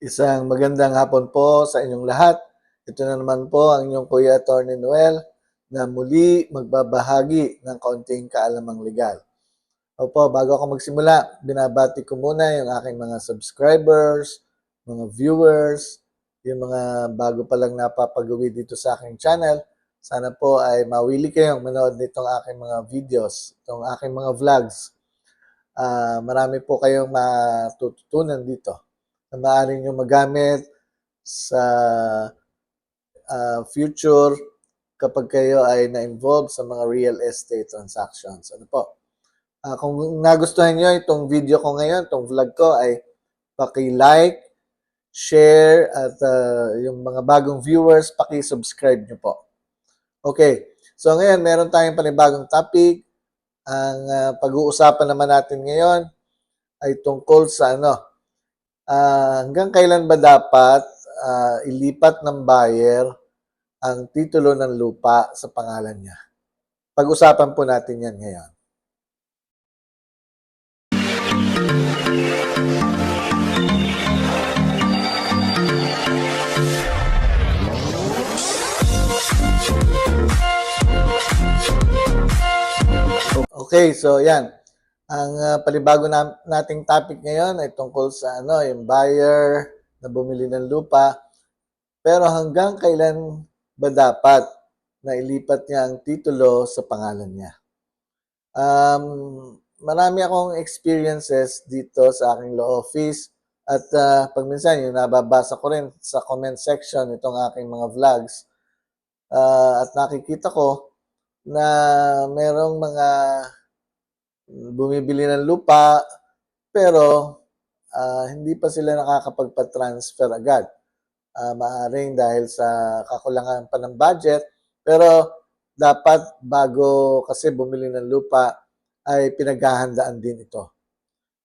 Isang magandang hapon po sa inyong lahat. Ito na naman po ang inyong Kuya Attorney Noel na muli magbabahagi ng kaunting kaalamang legal. Opo, bago ako magsimula, binabati ko muna yung aking mga subscribers, mga viewers, yung mga bago pa lang napapagawi dito sa aking channel. Sana po ay mawili kayong manood nitong aking mga videos, itong aking mga vlogs. Ah, marami po kayong matututunan dito na maaari nyo magamit sa ah, future kapag kayo ay na-involve sa mga real estate transactions. Ano po? Ah, kung nagustuhan nyo itong video ko ngayon, itong vlog ko ay paki-like, share, at ah, yung mga bagong viewers, paki-subscribe nyo po. Okay. So ngayon, meron tayong panibagong topic. Ang ah, pag-uusapan naman natin ngayon ay tungkol sa ano, ah, hanggang kailan ba dapat ah, ilipat ng buyer ang titulo ng lupa sa pangalan niya? Pag-usapan po natin yan ngayon. Okay, so yan. Ang uh, palibago na, nating topic ngayon ay tungkol sa ano, yung buyer na bumili ng lupa. Pero hanggang kailan ba dapat na ilipat niya ang titulo sa pangalan niya? Um, marami akong experiences dito sa aking law office at uh, pag minsan yung nababasa ko rin sa comment section itong aking mga vlogs uh, at nakikita ko na merong mga bumibili ng lupa pero ah, hindi pa sila nakakapagpa-transfer agad. Ah, maaring dahil sa kakulangan pa ng budget pero dapat bago kasi bumili ng lupa ay pinaghahandaan din ito.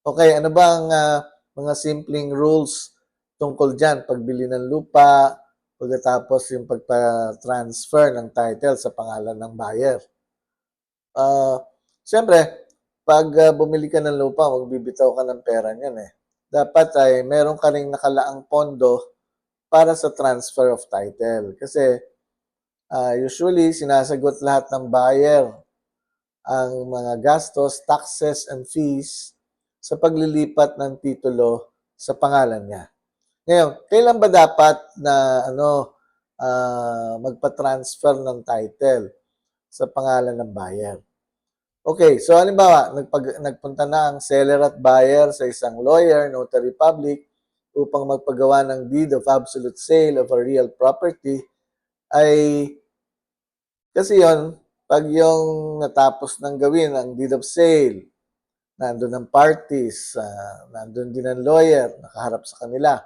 Okay, ano ba ang ah, mga simpleng rules tungkol dyan? Pagbili ng lupa, pagkatapos yung pagpa-transfer ng title sa pangalan ng buyer. Ah, Siyempre, pag uh, bumili ka ng lupa, magbibitaw ka ng pera niyan eh. Dapat ay meron ka ring nakalaang pondo para sa transfer of title. Kasi uh, usually sinasagot lahat ng buyer ang mga gastos, taxes, and fees sa paglilipat ng titulo sa pangalan niya. Ngayon, kailan ba dapat na ano uh, magpa-transfer ng title sa pangalan ng buyer? Okay, so halimbawa, nagpag, nagpunta na ang seller at buyer sa isang lawyer, notary public, upang magpagawa ng deed of absolute sale of a real property, ay kasi yon pag yung natapos ng gawin ang deed of sale, nandun ang parties, uh, nandun din ang lawyer, nakaharap sa kanila.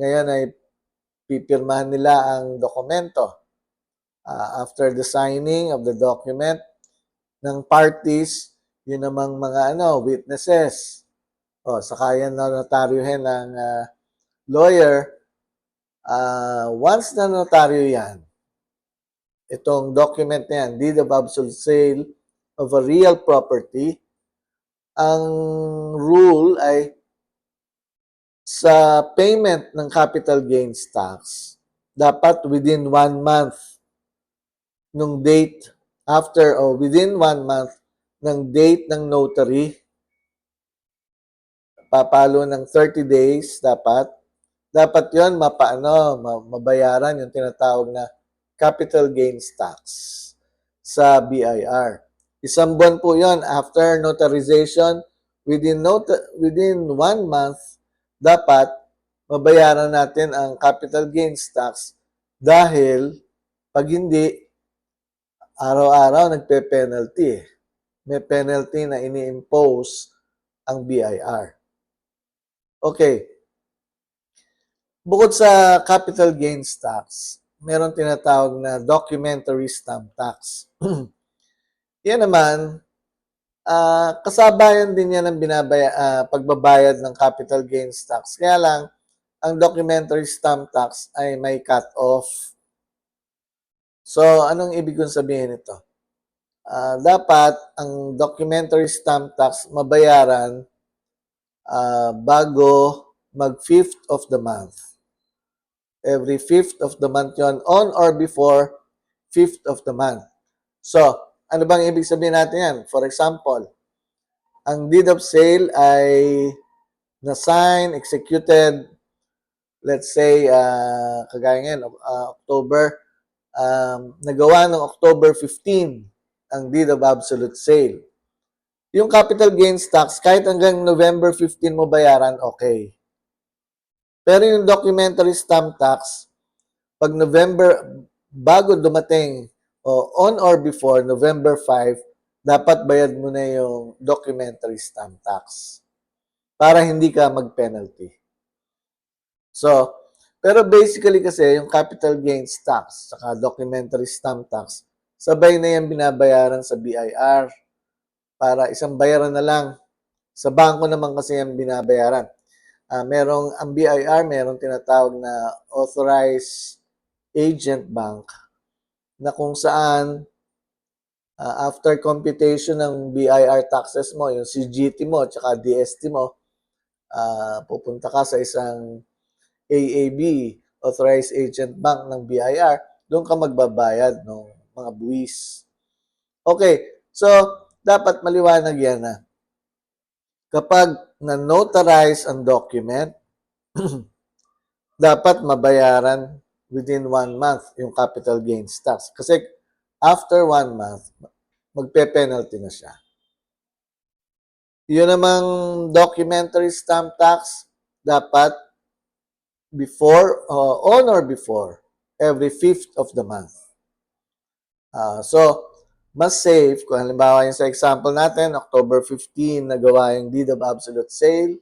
Ngayon ay pipirmahan nila ang dokumento. Uh, after the signing of the document, ng parties, yun namang mga ano, witnesses. O, saka yan na notaryohin ng uh, lawyer. Uh, once na notaryo yan, itong document na yan, deed of absolute sale of a real property, ang rule ay sa payment ng capital gains tax, dapat within one month nung date after or within one month ng date ng notary, papalo ng 30 days dapat, dapat yon mapaano, mabayaran yung tinatawag na capital gains tax sa BIR. Isang buwan po yon after notarization, within, not within one month, dapat mabayaran natin ang capital gains tax dahil pag hindi, araw-araw nagpe-penalty eh. May penalty na ini-impose ang BIR. Okay. Bukod sa capital gains tax, meron tinatawag na documentary stamp tax. yan naman, uh, kasabayan din yan ng binabaya, uh, pagbabayad ng capital gains tax. Kaya lang, ang documentary stamp tax ay may cut-off So, anong ibig kong sabihin nito? Uh, dapat ang documentary stamp tax mabayaran uh, bago mag fifth of the month. Every fifth of the month yon on or before fifth of the month. So, ano bang ibig sabihin natin yan? For example, ang deed of sale ay na-sign, executed, let's say, uh, kagaya ngayon, uh, October, um, nagawa ng October 15 ang deed of absolute sale. Yung capital gains tax, kahit hanggang November 15 mo bayaran, okay. Pero yung documentary stamp tax, pag November, bago dumating, o on or before November 5, dapat bayad mo na yung documentary stamp tax para hindi ka mag-penalty. So, pero basically kasi yung capital gains tax saka documentary stamp tax, sabay na yan binabayaran sa BIR para isang bayaran na lang. Sa bangko naman kasi yan binabayaran. Ah, merong ang BIR, merong tinatawag na authorized agent bank na kung saan ah, after computation ng BIR taxes mo, yung CGT mo at saka DST mo, ah, pupunta ka sa isang AAB, Authorized Agent Bank ng BIR, doon ka magbabayad ng mga buwis. Okay, so dapat maliwanag yan na kapag na-notarize ang document, dapat mabayaran within one month yung capital gains tax. Kasi after one month, magpe-penalty na siya. Yun namang documentary stamp tax, dapat before, uh, on or before, every fifth of the month. Ah, so, mas safe, kung halimbawa yung sa example natin, October 15, nagawa yung deed of absolute sale,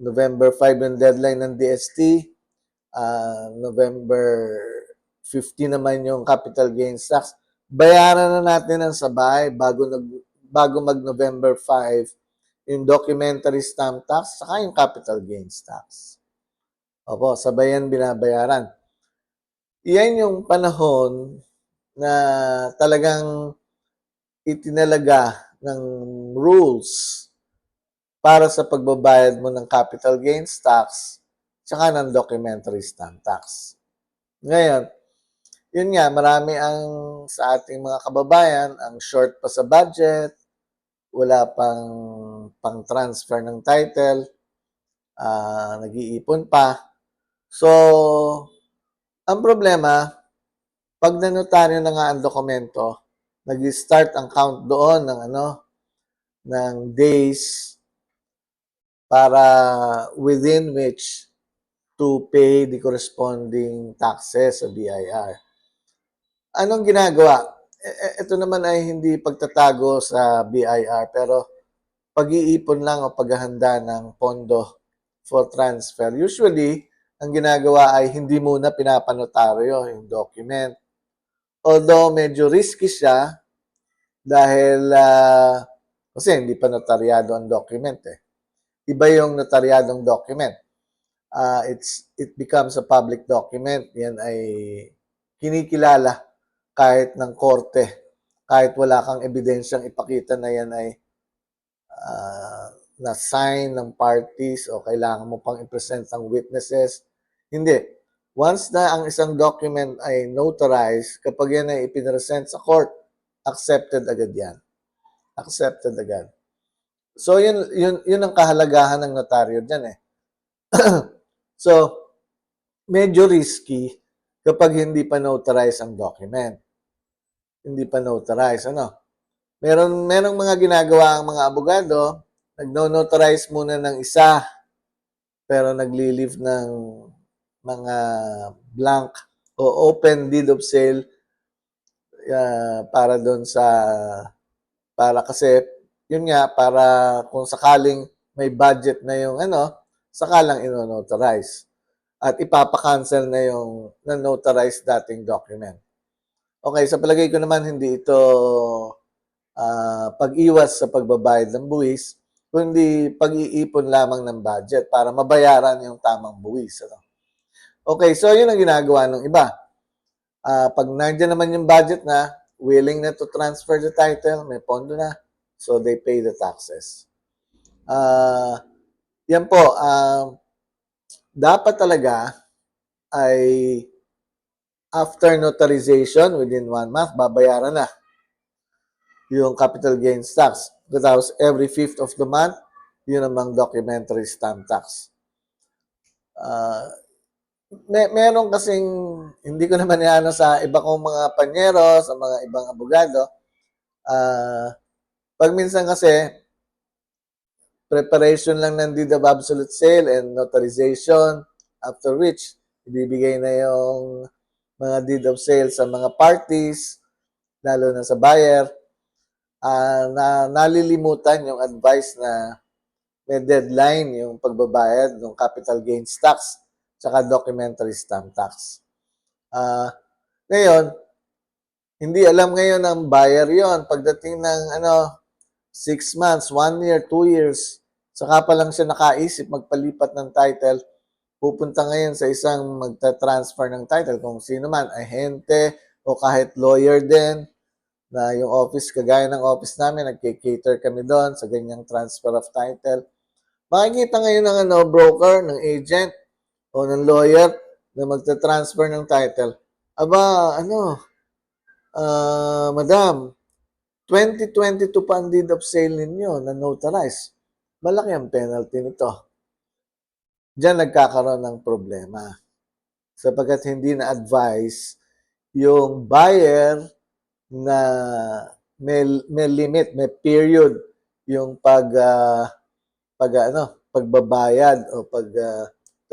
November 5 yung deadline ng DST, ah, November 15 naman yung capital gains tax, bayaran na natin ang sabay bago nag bago mag November 5 yung documentary stamp tax saka yung capital gains tax. Opo, sabay yan binabayaran. Iyan yung panahon na talagang itinalaga ng rules para sa pagbabayad mo ng capital gains tax tsaka ng documentary stamp tax. Ngayon, yun nga, marami ang sa ating mga kababayan ang short pa sa budget, wala pang pang transfer ng title, ah, nag-iipon pa. So, ang problema, pag nanotaryo na nga ang dokumento, nag-start ang count doon ng ano, ng days para within which to pay the corresponding taxes sa BIR. Anong ginagawa? E- e- Ito naman ay hindi pagtatago sa BIR pero pag-iipon lang o paghahanda ng pondo for transfer. Usually, ang ginagawa ay hindi muna pinapanotaryo yung document. Although medyo risky siya dahil ah, kasi hindi pa notaryado ang document eh. Iba yung notaryadong document. Ah, it's it becomes a public document. Yan ay kinikilala kahit ng korte. Kahit wala kang ebidensyang ipakita na yan ay ah, na-sign ng parties o kailangan mo pang i-present ang witnesses. Hindi. Once na ang isang document ay notarized, kapag yan ay ipinresent sa court, accepted agad yan. Accepted agad. So, yun, yun, yun ang kahalagahan ng notaryo dyan eh. so, medyo risky kapag hindi pa notarized ang document. Hindi pa notarized, ano? Meron, merong mga ginagawa ang mga abogado, nagno-notarize muna ng isa, pero nagli-leave ng mga blank o open deed of sale ah, para doon sa para kasi yun nga para kung sakaling may budget na yung ano sakalang ino-notarize at ipapa-cancel na yung na-notarize dating document. Okay, sa palagay ko naman hindi ito ah, pag-iwas sa pagbabayad ng buwis, kundi pag-iipon lamang ng budget para mabayaran yung tamang buwis. Ano? Okay, so yun ang ginagawa ng iba. Ah, pag nandiyan naman yung budget na, willing na to transfer the title, may pondo na, so they pay the taxes. Ah, yan po, um, dapat talaga ay after notarization within one month, babayaran na yung capital gains tax. Tapos every fifth of the month, yun namang documentary stamp tax. Ah, may, meron kasing, hindi ko naman yan sa iba kong mga panyero, sa mga ibang abogado, ah, pag minsan kasi, preparation lang ng deed of absolute sale and notarization, after which, ibibigay na yung mga deed of sale sa mga parties, lalo na sa buyer, ah na nalilimutan yung advice na may deadline yung pagbabayad ng capital gains tax tsaka documentary stamp tax. Ah, ngayon, hindi alam ngayon ng buyer yon pagdating ng ano, six months, one year, two years, saka pa lang siya nakaisip magpalipat ng title, pupunta ngayon sa isang magta-transfer ng title kung sino man, ahente o kahit lawyer din, na yung office, kagaya ng office namin, nagkikater kami doon sa ganyang transfer of title. Makikita ngayon ng ano, broker, ng agent, o ng lawyer na magta-transfer ng title. Aba, ano, ah, madam, 2022 pa ang deed of sale ninyo na notarized. Malaki ang penalty nito. Diyan nagkakaroon ng problema. Sapagkat hindi na-advise yung buyer na may, may limit, may period yung pag ah, pag ano, pagbabayad o pag ah,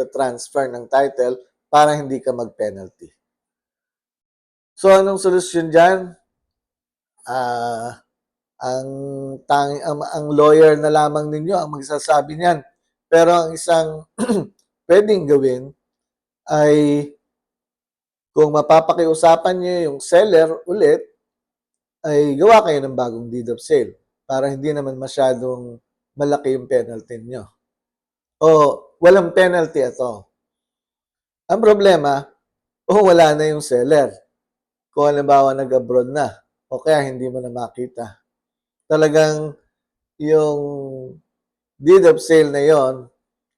transfer ng title para hindi ka mag-penalty. So anong solusyon diyan? Ah, ang tang ang, ang lawyer na lamang ninyo ang magsasabi niyan. Pero ang isang pwedeng gawin ay kung mapapakiusapan niyo yung seller ulit, ay gawa kayo ng bagong deed of sale para hindi naman masyadong malaki yung penalty niyo. O walang penalty ato. Ang problema, o wala na yung seller. Kung halimbawa nag-abroad na, o kaya hindi mo na makita. Talagang yung deed of sale na yon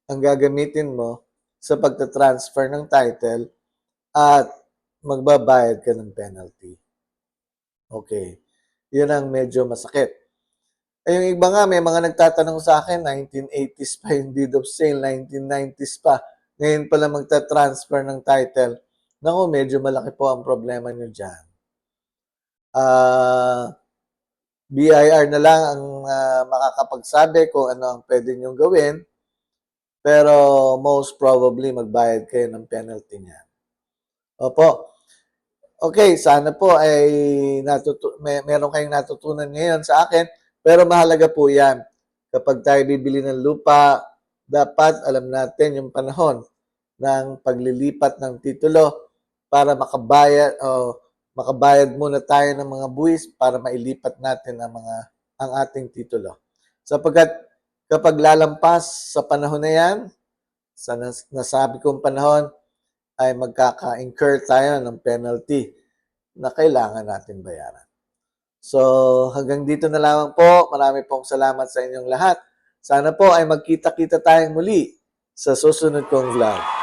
ang gagamitin mo sa pagta-transfer ng title at magbabayad ka ng penalty. Okay. Yun ang medyo masakit. Eh, yung iba nga, may mga nagtatanong sa akin, 1980s pa yung deed of sale, 1990s pa. Ngayon pala magta-transfer ng title. Naku, medyo malaki po ang problema nyo dyan. Ah, BIR na lang ang ah, makakapagsabi kung ano ang pwede nyo gawin. Pero most probably magbayad kayo ng penalty niyan. Opo. Okay, sana po ay natutu- may meron kayong natutunan ngayon sa akin. Pero mahalaga po yan. Kapag tayo bibili ng lupa, dapat alam natin yung panahon ng paglilipat ng titulo para makabayad o makabayad muna tayo ng mga buwis para mailipat natin ang mga ang ating titulo. Sapagkat kapag lalampas sa panahon na yan, sa nas- nasabi kong panahon, ay magkaka-incur tayo ng penalty na kailangan natin bayaran. So, hanggang dito na lamang po. Marami pong salamat sa inyong lahat. Sana po ay magkita-kita tayong muli sa susunod kong vlog.